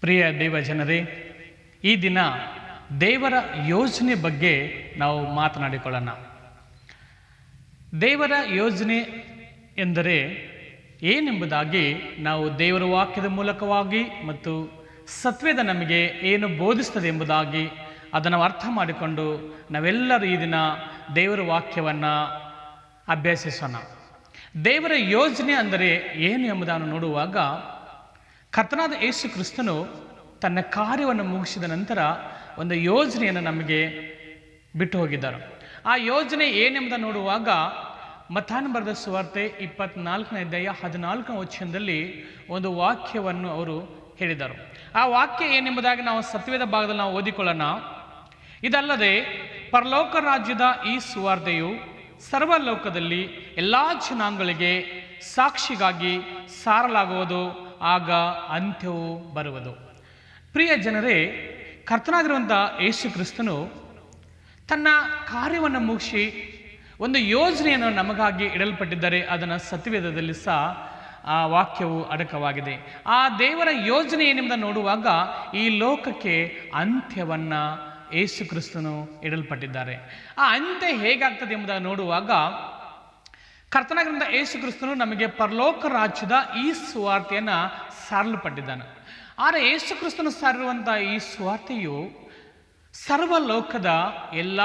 ಪ್ರಿಯ ದೇವ ಜನರೇ ಈ ದಿನ ದೇವರ ಯೋಜನೆ ಬಗ್ಗೆ ನಾವು ಮಾತನಾಡಿಕೊಳ್ಳೋಣ. ದೇವರ ಯೋಜನೆ ಎಂದರೆ ಏನೆಂಬುದಾಗಿ ನಾವು ದೇವರ ವಾಕ್ಯದ ಮೂಲಕವಾಗಿ ಮತ್ತು ಸತ್ವೇದ ನಮಗೆ ಏನು ಬೋಧಿಸ್ತದೆ ಎಂಬುದಾಗಿ ಅದನ್ನು ಅರ್ಥ ಮಾಡಿಕೊಂಡು ನಾವೆಲ್ಲರೂ ಈ ದಿನ ದೇವರ ವಾಕ್ಯವನ್ನು ಅಭ್ಯಾಸಿಸೋಣ. ದೇವರ ಯೋಜನೆ ಅಂದರೆ ಏನು ಎಂಬುದನ್ನು ನೋಡುವಾಗ ಕರ್ತನಾದ ಯೇಸು ಕ್ರಿಸ್ತನು ತನ್ನ ಕಾರ್ಯವನ್ನು ಮುಗಿಸಿದ ನಂತರ ಒಂದು ಯೋಜನೆಯನ್ನು ನಮಗೆ ಬಿಟ್ಟು ಹೋಗಿದ್ದಾರೆ. ಆ ಯೋಜನೆ ಏನೆಂಬುದನ್ನು ನೋಡುವಾಗ ಮತಾನ್ ಬರೆದ ಸುವಾರ್ತೆ ಇಪ್ಪತ್ನಾಲ್ಕನೇ ಅಧ್ಯಾಯ ಹದಿನಾಲ್ಕನೇ ವಚನದಲ್ಲಿ ಒಂದು ವಾಕ್ಯವನ್ನು ಅವರು ಹೇಳಿದರು. ಆ ವಾಕ್ಯ ಏನೆಂಬುದಾಗಿ ನಾವು ಸತ್ಯವೇದ ಭಾಗದಲ್ಲಿ ನಾವು ಓದಿಕೊಳ್ಳೋಣ. ಇದಲ್ಲದೆ ಪರಲೋಕ ರಾಜ್ಯದ ಈ ಸುವಾರ್ತೆಯು ಸರ್ವಲೋಕದಲ್ಲಿ ಎಲ್ಲ ಜನಾಂಗಗಳಿಗೆ ಸಾಕ್ಷಿಗಾಗಿ ಸಾರಲಾಗುವುದು. ಆಗ ಅಂತ್ಯವು ಬರುವುದು. ಪ್ರಿಯ ಜನರೇ ಕರ್ತನಾಗಿರುವಂಥ ಯೇಸು ಕ್ರಿಸ್ತನು ತನ್ನ ಕಾರ್ಯವನ್ನು ಮುಗಿಸಿ ಒಂದು ಯೋಜನೆಯನ್ನು ನಮಗಾಗಿ ಇಡಲ್ಪಟ್ಟಿದ್ದಾರೆ ಅದನ್ನು ಸತ್ಯವೇದದಲ್ಲಿ ಸಹ ಆ ವಾಕ್ಯವು ಅಡಕವಾಗಿದೆ. ಆ ದೇವರ ಯೋಜನೆ ಏನೆಂಬುದನ್ನು ನೋಡುವಾಗ ಈ ಲೋಕಕ್ಕೆ ಅಂತ್ಯವನ್ನು ಯೇಸು ಕ್ರಿಸ್ತನು ಇಡಲ್ಪಟ್ಟಿದ್ದಾರೆ. ಆ ಅಂತ್ಯ ಹೇಗಾಗ್ತದೆ ಎಂಬುದನ್ನು ನೋಡುವಾಗ ಕರ್ತನಾಗಿರುವಂಥ ಯೇಸು ಕ್ರಿಸ್ತನು ನಮಗೆ ಪರಲೋಕ ರಾಜ್ಯದ ಈ ಸುವಾರ್ತೆಯನ್ನು ಸಾರಲ್ಪಟ್ಟಿದ್ದಾನೆ ಆದರೆ ಯೇಸು ಕ್ರಿಸ್ತನು ಸಾರಿರುವಂಥ ಈ ಸುವಾರ್ತೆಯು ಸರ್ವಲೋಕದ ಎಲ್ಲ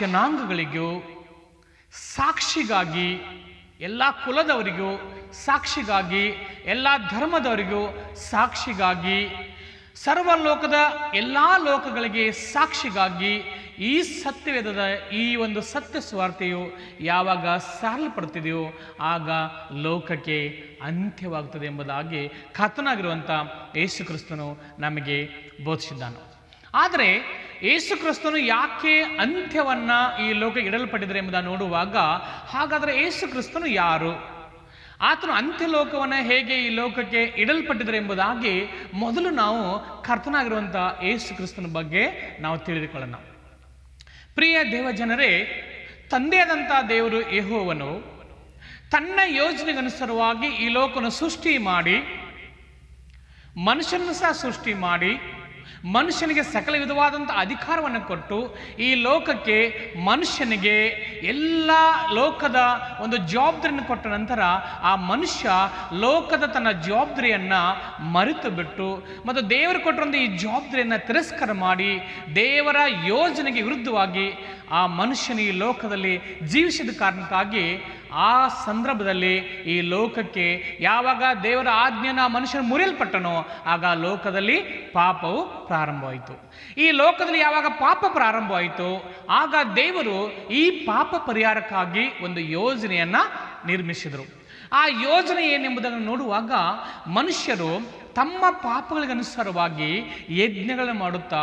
ಜನಾಂಗಗಳಿಗೂ ಸಾಕ್ಷಿಗಾಗಿ, ಎಲ್ಲ ಕುಲದವರಿಗೂ ಸಾಕ್ಷಿಗಾಗಿ, ಎಲ್ಲ ಧರ್ಮದವರಿಗೂ ಸಾಕ್ಷಿಗಾಗಿ ಸರ್ವಲೋಕದ ಎಲ್ಲ ಲೋಕಗಳಿಗೆ ಸಾಕ್ಷಿಗಾಗಿ ಈ ಸತ್ಯವೇದದ ಈ ಒಂದು ಸತ್ಯ ಸ್ವಾರ್ಥೆಯು ಯಾವಾಗ ಸಾರಲ್ಪಡ್ತಿದೆಯೋ ಆಗ ಲೋಕಕ್ಕೆ ಅಂತ್ಯವಾಗ್ತದೆ ಎಂಬುದಾಗಿ ಕಥನಾಗಿರುವಂಥ ಯೇಸು ಕ್ರಿಸ್ತನು ನಮಗೆ ಬೋಧಿಸಿದ್ದಾನೆ. ಆದರೆ ಯೇಸು ಕ್ರಿಸ್ತನು ಯಾಕೆ ಅಂತ್ಯವನ್ನು ಈ ಲೋಕ ಇಡಲ್ಪಟ್ಟಿದ್ದಾರೆ ಎಂಬುದನ್ನು ನೋಡುವಾಗ ಹಾಗಾದರೆ ಯೇಸು ಕ್ರಿಸ್ತನು ಯಾರು? ಆತನು ಅಂತ್ಯಲೋಕವನ್ನು ಹೇಗೆ ಈ ಲೋಕಕ್ಕೆ ಇಡಲ್ಪಟ್ಟಿದ್ದಾರೆ ಎಂಬುದಾಗಿ ಮೊದಲು ನಾವು ಕರ್ತನಾಗಿರುವಂಥ ಯೇಸು ಕ್ರಿಸ್ತನ ಬಗ್ಗೆ ನಾವು ತಿಳಿದುಕೊಳ್ಳೋಣ. ಪ್ರಿಯ ದೇವಜನರೇ ತಂದೆಯಾದಂಥ ದೇವರು ಯೆಹೋವನು ತನ್ನ ಯೋಜನೆಗನುಸಾರವಾಗಿ ಈ ಲೋಕವನ್ನು ಸೃಷ್ಟಿ ಮಾಡಿ ಮನುಷ್ಯನನ್ನು ಸಹ ಸೃಷ್ಟಿ ಮಾಡಿ ಮನುಷ್ಯನಿಗೆ ಸಕಲ ವಿಧವಾದಂಥ ಅಧಿಕಾರವನ್ನು ಕೊಟ್ಟು ಈ ಲೋಕಕ್ಕೆ ಮನುಷ್ಯನಿಗೆ ಎಲ್ಲ ಲೋಕದ ಒಂದು ಜವಾಬ್ದಾರಿಯನ್ನು ಕೊಟ್ಟ ನಂತರ ಆ ಮನುಷ್ಯ ಲೋಕದ ತನ್ನ ಜವಾಬ್ದಾರಿಯನ್ನು ಮರೆತು ಬಿಟ್ಟು ಮತ್ತು ದೇವರು ಕೊಟ್ಟಿರುವಂಥ ಈ ಜವಾಬ್ದಾರಿಯನ್ನು ತಿರಸ್ಕಾರ ಮಾಡಿ ದೇವರ ಯೋಜನೆಗೆ ವಿರುದ್ಧವಾಗಿ ಆ ಮನುಷ್ಯನ ಈ ಲೋಕದಲ್ಲಿ ಜೀವಿಸಿದ ಕಾರಣಕ್ಕಾಗಿ ಆ ಸಂದರ್ಭದಲ್ಲಿ ಈ ಲೋಕಕ್ಕೆ ಯಾವಾಗ ದೇವರ ಆಜ್ಞೆನ ಮನುಷ್ಯನು ಮುರಿಯಲ್ಪಟ್ಟನೋ ಆಗ ಲೋಕದಲ್ಲಿ ಪಾಪವು ಪ್ರಾರಂಭವಾಯಿತು. ಈ ಲೋಕದಲ್ಲಿ ಯಾವಾಗ ಪಾಪ ಪ್ರಾರಂಭವಾಯಿತು, ಆಗ ದೇವರು ಈ ಪಾಪ ಪರಿಹಾರಕ್ಕಾಗಿ ಒಂದು ಯೋಜನೆಯನ್ನು ನಿರ್ಮಿಸಿದರು. ಆ ಯೋಜನೆ ಏನೆಂಬುದನ್ನು ನೋಡುವಾಗ ಮನುಷ್ಯರು ತಮ್ಮ ಪಾಪಗಳಿಗನುಸಾರವಾಗಿ ಯಜ್ಞಗಳನ್ನು ಮಾಡುತ್ತಾ,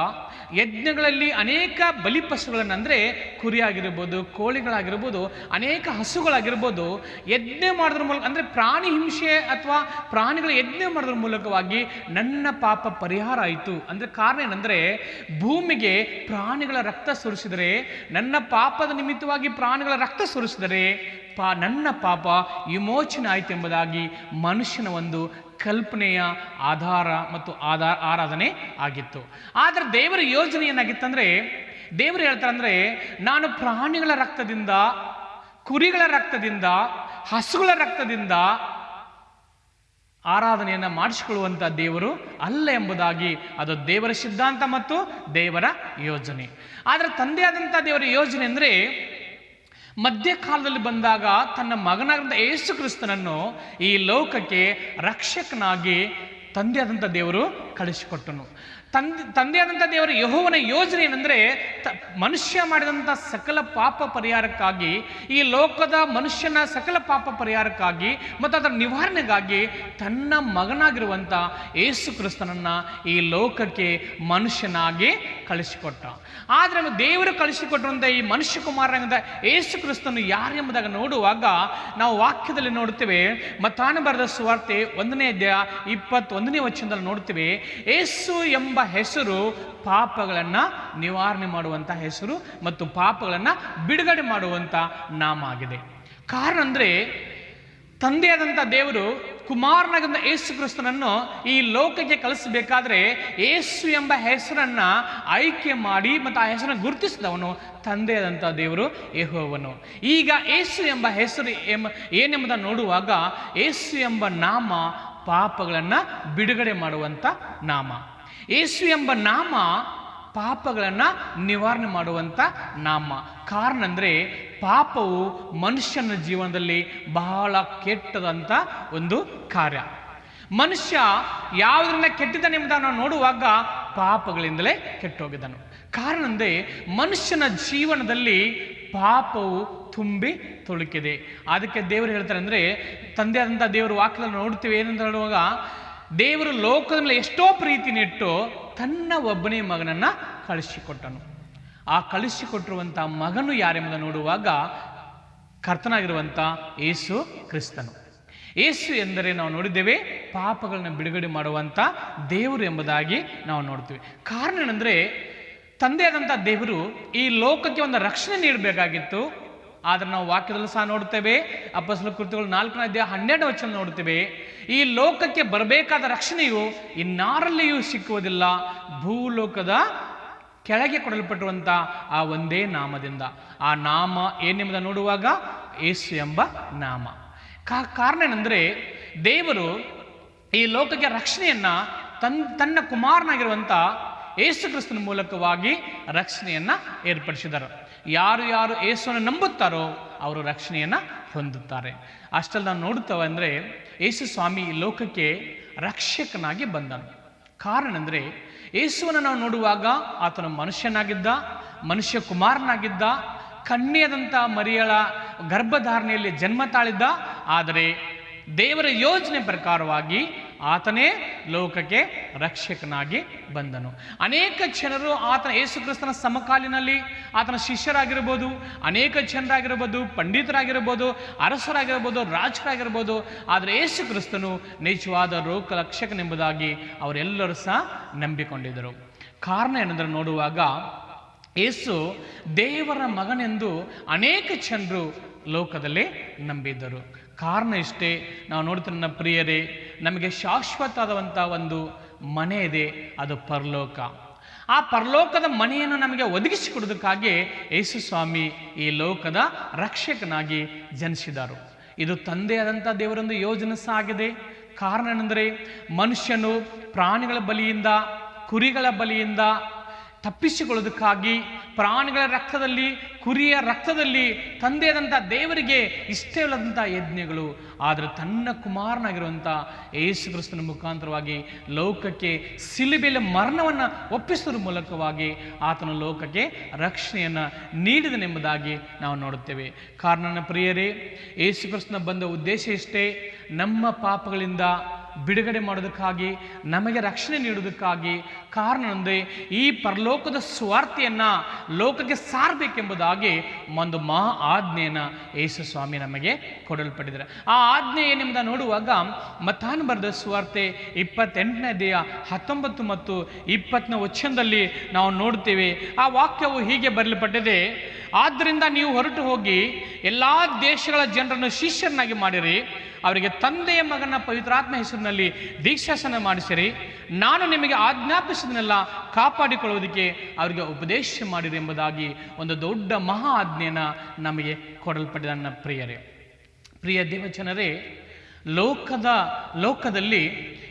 ಯಜ್ಞಗಳಲ್ಲಿ ಅನೇಕ ಬಲಿಪಶುಗಳನ್ನು ಅಂದರೆ ಕುರಿಯಾಗಿರ್ಬೋದು, ಕೋಳಿಗಳಾಗಿರ್ಬೋದು, ಅನೇಕ ಹಸುಗಳಾಗಿರ್ಬೋದು, ಯಜ್ಞ ಮಾಡೋದ್ರ ಮೂಲಕ, ಅಂದರೆ ಪ್ರಾಣಿ ಹಿಂಸೆ ಅಥವಾ ಪ್ರಾಣಿಗಳ ಯಜ್ಞ ಮಾಡೋದ್ರ ಮೂಲಕವಾಗಿ ನನ್ನ ಪಾಪ ಪರಿಹಾರ ಆಯಿತು. ಅಂದರೆ ಕಾರಣ ಏನಂದರೆ, ಭೂಮಿಗೆ ಪ್ರಾಣಿಗಳ ರಕ್ತ ಸುರಿಸಿದರೆ, ನನ್ನ ಪಾಪದ ನಿಮಿತ್ತವಾಗಿ ಪ್ರಾಣಿಗಳ ರಕ್ತ ಸುರಿಸಿದರೆ ಪಾ ನನ್ನ ಪಾಪ ವಿಮೋಚನೆ ಆಯಿತು ಎಂಬುದಾಗಿ ಮನುಷ್ಯನ ಒಂದು ಕಲ್ಪನೆಯ ಆಧಾರ ಮತ್ತು ಆಧಾರ, ಆರಾಧನೆ ಆಗಿತ್ತು. ಆದರೆ ದೇವರ ಯೋಜನೆ ಏನಾಗಿತ್ತಂದರೆ ದೇವರು ಹೇಳ್ತಾರೆ ಅಂದರೆ, ನಾನು ಪ್ರಾಣಿಗಳ ರಕ್ತದಿಂದ, ಕುರಿಗಳ ರಕ್ತದಿಂದ, ಹಸುಗಳ ರಕ್ತದಿಂದ ಆರಾಧನೆಯನ್ನು ಮಾಡಿಸಿಕೊಳ್ಳುವಂಥ ದೇವರು ಅಲ್ಲ ಎಂಬುದಾಗಿ ಅದು ದೇವರ ಸಿದ್ಧಾಂತ ಮತ್ತು ದೇವರ ಯೋಜನೆ. ಆದರೆ ತಂದೆಯಾದಂಥ ದೇವರ ಯೋಜನೆ ಅಂದರೆ ಮಧ್ಯಕಾಲದಲ್ಲಿ ಬಂದಾಗ ತನ್ನ ಮಗನಾದಂಥ ಯೇಸು ಕ್ರಿಸ್ತನನ್ನು ಈ ಲೋಕಕ್ಕೆ ರಕ್ಷಕನಾಗಿ ತಂದೆಯಾದಂಥ ದೇವರು ಕಳಿಸಿಕೊಟ್ಟನು. ತಂದೆ, ತಂದೆಯಾದಂಥ ದೇವರ ಯಹೋವನ ಯೋಜನೆ ಏನಂದರೆ, ತ, ಮನುಷ್ಯ ಮಾಡಿದಂಥ ಸಕಲ ಪಾಪ ಪರಿಹಾರಕ್ಕಾಗಿ, ಈ ಲೋಕದ ಮನುಷ್ಯನ ಸಕಲ ಪಾಪ ಪರಿಹಾರಕ್ಕಾಗಿ ಮತ್ತು ಅದರ ನಿವಾರಣೆಗಾಗಿ ತನ್ನ ಮಗನಾಗಿರುವಂಥ ಯೇಸು ಕ್ರಿಸ್ತನನ್ನು ಈ ಲೋಕಕ್ಕೆ ಮನುಷ್ಯನಾಗಿ ಕಳಿಸಿಕೊಟ್ಟ. ಆದರೆ ದೇವರು ಕಳಿಸಿಕೊಟ್ಟಂಥ ಈ ಮನುಷ್ಯ ಕುಮಾರನಾದ ಯೇಸು ಕ್ರಿಸ್ತನು ಯಾರು ಎಂಬುದಾಗಿ ನೋಡುವಾಗ ನಾವು ವಾಕ್ಯದಲ್ಲಿ ನೋಡ್ತೇವೆ ಮತ್ತಾನ ಬರೆದ ಸುವಾರ್ತೆ ಒಂದನೇ ಅಧ್ಯಾಯ ಇಪ್ಪತ್ತೊಂದನೇ ವಚನದಲ್ಲಿ ನೋಡ್ತೇವೆ ಏಸು ಎಂಬ ಹೆಸರು ಪಾಪಗಳನ್ನು ನಿವಾರಣೆ ಮಾಡುವಂಥ ಹೆಸರು ಮತ್ತು ಪಾಪಗಳನ್ನು ಬಿಡುಗಡೆ ಮಾಡುವಂಥ ನಾಮ ಆಗಿದೆ ಕಾರಣ ಅಂದರೆ ತಂದೆಯಾದಂಥ ದೇವರು ಕುಮಾರನಾಗಿದ್ದ ಏಸು ಕ್ರಿಸ್ತನನ್ನು ಈ ಲೋಕಕ್ಕೆ ಕಳಿಸಬೇಕಾದ್ರೆ ಏಸು ಎಂಬ ಹೆಸರನ್ನ ಆಯ್ಕೆ ಮಾಡಿ ಮತ್ತು ಆ ಹೆಸರನ್ನು ಗುರುತಿಸಿದವನು ತಂದೆಯಾದಂಥ ದೇವರು ಯಹೋವನು. ಈಗ ಏಸು ಎಂಬ ಹೆಸರು ಎಂಬ ಏನೆಂಬುದನ್ನು ನೋಡುವಾಗ ಏಸು ಎಂಬ ನಾಮ ಪಾಪಗಳನ್ನು ಬಿಡುಗಡೆ ಮಾಡುವಂಥ ನಾಮ. ಏಸು ಎಂಬ ನಾಮ ಪಾಪಗಳನ್ನು ನಿವಾರಣೆ ಮಾಡುವಂಥ ನಾಮ. ಕಾರಣ ಅಂದರೆ ಪಾಪವು ಮನುಷ್ಯನ ಜೀವನದಲ್ಲಿ ಬಹಳ ಕೆಟ್ಟದಂಥ ಒಂದು ಕಾರ್ಯ. ಮನುಷ್ಯ ಯಾವುದರಿಂದ ಕೆಟ್ಟಿದ್ದಾನೆಂಬುದನ್ನು ನಾವು ನೋಡುವಾಗ ಪಾಪಗಳಿಂದಲೇ ಕೆಟ್ಟೋಗಿದ್ದನು. ಕಾರಣ ಅಂದರೆ ಮನುಷ್ಯನ ಜೀವನದಲ್ಲಿ ಪಾಪವು ತುಂಬಿ ತುಳುಕಿದೆ. ಅದಕ್ಕೆ ದೇವರು ಹೇಳ್ತಾರೆ ಅಂದರೆ, ತಂದೆ ಆದಂಥ ದೇವರು ವಾಕ್ಯದಲ್ಲಿ ನೋಡ್ತೀವಿ ಏನಂತ ಹೇಳುವಾಗ, ದೇವರು ಲೋಕದ ಮೇಲೆ ಎಷ್ಟೋ ಪ್ರೀತಿ ನೆಟ್ಟು ತನ್ನ ಒಬ್ಬನೇ ಮಗನನ್ನ ಕಳಿಸಿಕೊಟ್ಟನು. ಆ ಕಳಿಸಿಕೊಟ್ಟಿರುವಂಥ ಮಗನು ಯಾರೆಂಬುದನ್ನು ನೋಡುವಾಗ ಕರ್ತನಾಗಿರುವಂಥ ಏಸು ಕ್ರಿಸ್ತನು. ಏಸು ಎಂದರೆ ನಾವು ನೋಡಿದ್ದೇವೆ ಪಾಪಗಳನ್ನ ಬಿಡುಗಡೆ ಮಾಡುವಂಥ ದೇವರು ಎಂಬುದಾಗಿ ನಾವು ನೋಡ್ತೀವಿ. ಕಾರಣ ಏನಂದರೆ ತಂದೆಯಾದಂಥ ದೇವರು ಈ ಲೋಕಕ್ಕೆ ಒಂದು ರಕ್ಷಣೆ ನೀಡಬೇಕಾಗಿತ್ತು. ಆದ್ರೆ ನಾವು ವಾಕ್ಯದಲ್ಲೂ ಸಹ ನೋಡ್ತೇವೆ ಅಪ್ಪಸಲ ಕೃತಿಗಳು ನಾಲ್ಕನೇ ಅಧ್ಯಾಯ ಹನ್ನೆರಡು ವಚನ ನೋಡ್ತೇವೆ ಈ ಲೋಕಕ್ಕೆ ಬರಬೇಕಾದ ರಕ್ಷಣೆಯು ಇನ್ನಾರಲ್ಲಿಯೂ ಸಿಕ್ಕುವುದಿಲ್ಲ, ಭೂಲೋಕದ ಕೆಳಗೆ ಕೊಡಲ್ಪಟ್ಟುವಂಥ ಆ ಒಂದೇ ನಾಮದಿಂದ. ಆ ನಾಮ ಏನೆಂಬುದನ್ನು ನೋಡುವಾಗ? ಏಸು ಎಂಬ ನಾಮ. ಕಾ, ಕಾರಣ ಏನಂದರೆ, ದೇವರು ಈ ಲೋಕಕ್ಕೆ ರಕ್ಷಣೆಯನ್ನು ತನ್, ತನ್ನ ಕುಮಾರನಾಗಿರುವಂಥ ಏಸು ಕ್ರಿಸ್ತನ ಮೂಲಕವಾಗಿ ರಕ್ಷಣೆಯನ್ನು ಏರ್ಪಡಿಸಿದರು. ಯಾರು ಯಾರು ಯೇಸುವನ್ನು ನಂಬುತ್ತಾರೋ ಅವರು ರಕ್ಷಣೆಯನ್ನು ಹೊಂದುತ್ತಾರೆ. ಅಷ್ಟಲ್ಲಿ ನಾವು ನೋಡುತ್ತೇವೆ ಅಂದರೆ ಯೇಸು ಸ್ವಾಮಿ ಲೋಕಕ್ಕೆ ರಕ್ಷಕನಾಗಿ ಬಂದನು. ಕಾರಣ ಅಂದರೆ ಯೇಸುವನ್ನು ನಾವು ನೋಡುವಾಗ ಆತನು ಮನುಷ್ಯನಾಗಿದ್ದ, ಮನುಷ್ಯ ಕುಮಾರನಾಗಿದ್ದ ಕನ್ಯದಂಥ ಮರಿಯಳ ಗರ್ಭಧಾರಣೆಯಲ್ಲಿ ಜನ್ಮ ತಾಳಿದ್ದ, ಆದರೆ ದೇವರ ಯೋಜನೆ ಪ್ರಕಾರವಾಗಿ ಆತನೇ ಲೋಕಕ್ಕೆ ರಕ್ಷಕನಾಗಿ ಬಂದನು. ಅನೇಕ ಜನರು ಆತನ ಯೇಸುಕ್ರಿಸ್ತನ ಸಮಕಾಲಿನಲ್ಲಿ ಆತನ ಶಿಷ್ಯರಾಗಿರ್ಬೋದು, ಅನೇಕ ಜನರಾಗಿರ್ಬೋದು, ಪಂಡಿತರಾಗಿರ್ಬೋದು, ಅರಸರಾಗಿರ್ಬೋದು, ರಾಜರಾಗಿರ್ಬೋದು, ಆದರೆ ಯೇಸು ಕ್ರಿಸ್ತನು ನಿಜವಾದ ಲೋಕ ರಕ್ಷಕನೆಂಬುದಾಗಿ ಅವರೆಲ್ಲರೂ ಸಹ ನಂಬಿಕೊಂಡಿದ್ದರು. ಕಾರಣ ಏನಂದ್ರೆ ನೋಡುವಾಗ ಯೇಸು ದೇವರ ಮಗನೆಂದು ಅನೇಕ ಜನರು ಲೋಕದಲ್ಲಿ ನಂಬಿದ್ದರು. ಕಾರಣ ಇಷ್ಟೇ, ನಾವು ನೋಡ್ತೀನಿ ನನ್ನ ಪ್ರಿಯರೇ ನಮಗೆ ಶಾಶ್ವತವಾದಂಥ ಒಂದು ಮನೆ ಇದೆ, ಅದು ಪರಲೋಕ. ಆ ಪರಲೋಕದ ಮನೆಯನ್ನು ನಮಗೆ ಒದಗಿಸಿಕೊಡೋದಕ್ಕಾಗಿ ಯೇಸು ಸ್ವಾಮಿ ಈ ಲೋಕದ ರಕ್ಷಕನಾಗಿ ಜನಿಸಿದರು. ಇದು ತಂದೆಯಾದಂಥ ದೇವರೊಂದು ಯೋಜನೆ ಸಹ ಆಗಿದೆ. ಕಾರಣ ಏನೆಂದರೆ ಮನುಷ್ಯನು ಪ್ರಾಣಿಗಳ ಬಲಿಯಿಂದ, ಕುರಿಗಳ ಬಲಿಯಿಂದ ತಪ್ಪಿಸಿಕೊಳ್ಳೋದಕ್ಕಾಗಿ ಪ್ರಾಣಿಗಳ ರಕ್ತದಲ್ಲಿ, ಕುರಿಯ ರಕ್ತದಲ್ಲಿ ತಂದೆಯಾದಂಥ ದೇವರಿಗೆ ಇಷ್ಟವಿಲ್ಲದಂಥ ಯಜ್ಞಗಳು. ಆದರೆ ತನ್ನ ಕುಮಾರನಾಗಿರುವಂಥ ಯೇಸು ಕ್ರಿಸ್ತನ ಮುಖಾಂತರವಾಗಿ ಲೋಕಕ್ಕೆ ಸಿಲುಬೆಲೆ ಮರಣವನ್ನು ಒಪ್ಪಿಸುವ ಮೂಲಕವಾಗಿ ಆತನ ಲೋಕಕ್ಕೆ ರಕ್ಷಣೆಯನ್ನು ನೀಡಿದನೆಂಬುದಾಗಿ ನಾವು ನೋಡುತ್ತೇವೆ. ಕಾರಣನ ಪ್ರಿಯರೇ ಯೇಸು ಕ್ರಿಸ್ತನ ಬಂದ ಉದ್ದೇಶ ಇಷ್ಟೇ ನಮ್ಮ ಪಾಪಗಳಿಂದ ಬಿಡುಗಡೆ ಮಾಡೋದಕ್ಕಾಗಿ, ನಮಗೆ ರಕ್ಷಣೆ ನೀಡುವುದಕ್ಕಾಗಿ ಕಾರಣ ಅಂದರೆ ಈ ಪರಲೋಕದ ಸ್ವಾರ್ಥಿಯನ್ನು ಲೋಕಕ್ಕೆ ಸಾರಬೇಕೆಂಬುದಾಗಿ ಒಂದು ಮಹಾ ಆಜ್ಞೆಯನ್ನು ಯೇಸು ಸ್ವಾಮಿ ನಮಗೆ ಕೊಡಲ್ಪಟ್ಟಿದ್ದಾರೆ. ಆ ಆಜ್ಞೆ ಏನೆಂಬುದ ನೋಡುವಾಗ ಮತಾನು ಬರೆದ ಸ್ವಾರ್ಥೆ ಇಪ್ಪತ್ತೆಂಟನೇ ದೇಹ ಹತ್ತೊಂಬತ್ತು ಮತ್ತು ಇಪ್ಪತ್ತನೇ ವಚನದಲ್ಲಿ ನಾವು ನೋಡ್ತೇವೆ ಆ ವಾಕ್ಯವು ಹೀಗೆ ಬರೆಯಲ್ಪಟ್ಟಿದೆ ಆದ್ದರಿಂದ ನೀವು ಹೊರಟು ಹೋಗಿ ಎಲ್ಲ ದೇಶಗಳ ಜನರನ್ನು ಶಿಷ್ಯರನ್ನಾಗಿ ಮಾಡಿರಿ. ಅವರಿಗೆ ತಂದೆಯ ಮಗನ ಪವಿತ್ರಾತ್ಮ ಹೆಸರಿನಲ್ಲಿ ದೀಕ್ಷಾಸನ ಮಾಡಿಸಿರಿ. ನಾನು ನಿಮಗೆ ಆಜ್ಞಾಪಿಸಿದನ್ನೆಲ್ಲ ಕಾಪಾಡಿಕೊಳ್ಳುವುದಕ್ಕೆ ಅವರಿಗೆ ಉಪದೇಶ ಮಾಡಿರಿ ಎಂಬುದಾಗಿ ಒಂದು ದೊಡ್ಡ ಮಹಾ ಆಜ್ಞೆಯನ್ನು ನಮಗೆ ಕೊಡಲ್ಪಟ್ಟಿದ ನನ್ನ ಪ್ರಿಯರೇ. ಪ್ರಿಯ ದೇವಜನರೇ, ಲೋಕದ, ಲೋಕದಲ್ಲಿ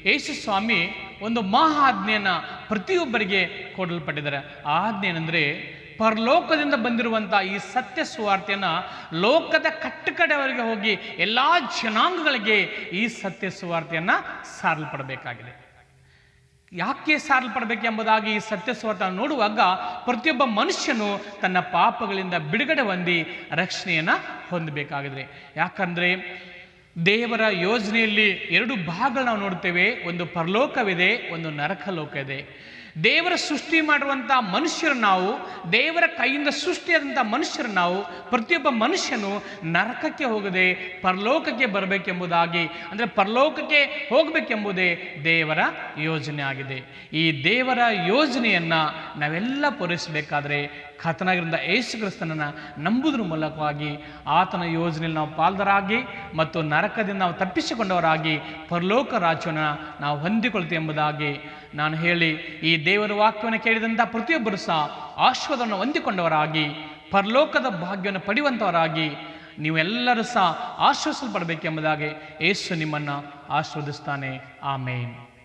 ಯೇಸು ಸ್ವಾಮಿ ಒಂದು ಮಹಾ ಆಜ್ಞೆಯನ್ನು ಪ್ರತಿಯೊಬ್ಬರಿಗೆ ಕೊಡಲ್ಪಟ್ಟಿದ್ದಾರೆ. ಆ ಆಜ್ಞೆ ಏನಂದರೆ ಪರಲೋಕದಿಂದ ಬಂದಿರುವಂಥ ಈ ಸತ್ಯ ಸುವಾರ್ತೆಯನ್ನು ಲೋಕದ ಕಟ್ಟಕಡೆವರೆಗೆ ಹೋಗಿ ಎಲ್ಲ ಜನಾಂಗಗಳಿಗೆ ಈ ಸತ್ಯ ಸುವಾರ್ತೆಯನ್ನು ಸಾರಲ್ಪಡಬೇಕಾಗಿದೆ ಯಾಕೆ ಸಾರಲ್ಪಡಬೇಕೆಂಬುದಾಗಿ ಈ ಸತ್ಯ ಸುವಾರ್ತೆ ನೋಡುವಾಗ ಪ್ರತಿಯೊಬ್ಬ ಮನುಷ್ಯನು ತನ್ನ ಪಾಪಗಳಿಂದ ಬಿಡುಗಡೆ ಹೊಂದಿ ರಕ್ಷಣೆಯನ್ನು ಹೊಂದಬೇಕಾಗಿದೆ. ಯಾಕಂದರೆ ದೇವರ ಯೋಜನೆಯಲ್ಲಿ ಎರಡು ಭಾಗಗಳು ನಾವು ನೋಡ್ತೇವೆ. ಒಂದು ಪರಲೋಕವಿದೆ, ಒಂದು ನರಕ ಲೋಕ ಇದೆ ದೇವರ ಸೃಷ್ಟಿ ಮಾಡುವಂಥ ಮನುಷ್ಯರು ನಾವು, ದೇವರ ಕೈಯಿಂದ ಸೃಷ್ಟಿಯಾದಂಥ ಮನುಷ್ಯರು ನಾವು, ಪ್ರತಿಯೊಬ್ಬ ಮನುಷ್ಯನು ನರಕಕ್ಕೆ ಹೋಗದೆ ಪರಲೋಕಕ್ಕೆ ಬರಬೇಕೆಂಬುದಾಗಿ, ಅಂದರೆ ಪರಲೋಕಕ್ಕೆ ಹೋಗಬೇಕೆಂಬುದೇ ದೇವರ ಯೋಜನೆ ಆಗಿದೆ ಈ ದೇವರ ಯೋಜನೆಯನ್ನು ನಾವೆಲ್ಲ ಪೂರೈಸಬೇಕಾದ್ರೆ ಕಥನಾಗಿರಿಂದ ಯೇಸು ಕ್ರಿಸ್ತನನ್ನು ನಂಬುವುದರ ಮೂಲಕವಾಗಿ ಆತನ ಯೋಜನೆಯಲ್ಲಿ ನಾವು ಪಾಲ್ದರಾಗಿ ಮತ್ತು ನರಕದಿಂದ ನಾವು ತಪ್ಪಿಸಿಕೊಂಡವರಾಗಿ ಪರಲೋಕ ರಾಜ್ಯವನ್ನು ನಾವು ಹೊಂದಿಕೊಳ್ತೀವಿ ಎಂಬುದಾಗಿ ನಾನು ಹೇಳಿ ಈ ದೇವರ ವಾಕ್ಯವನ್ನು ಕೇಳಿದಂಥ ಪ್ರತಿಯೊಬ್ಬರು ಸಹ ಆಶ್ವಾದವನ್ನು ಹೊಂದಿಕೊಂಡವರಾಗಿ, ಪರಲೋಕದ ಭಾಗ್ಯವನ್ನು ಪಡೆಯುವಂಥವರಾಗಿ ನೀವೆಲ್ಲರೂ ಸಹ ಆಶ್ವಾಸಲ್ಪಡಬೇಕೆಂಬುದಾಗಿ ಯೇಸು ನಿಮ್ಮನ್ನು ಆಶ್ವಾದಿಸ್ತಾನೆ ಆಮೇನ್.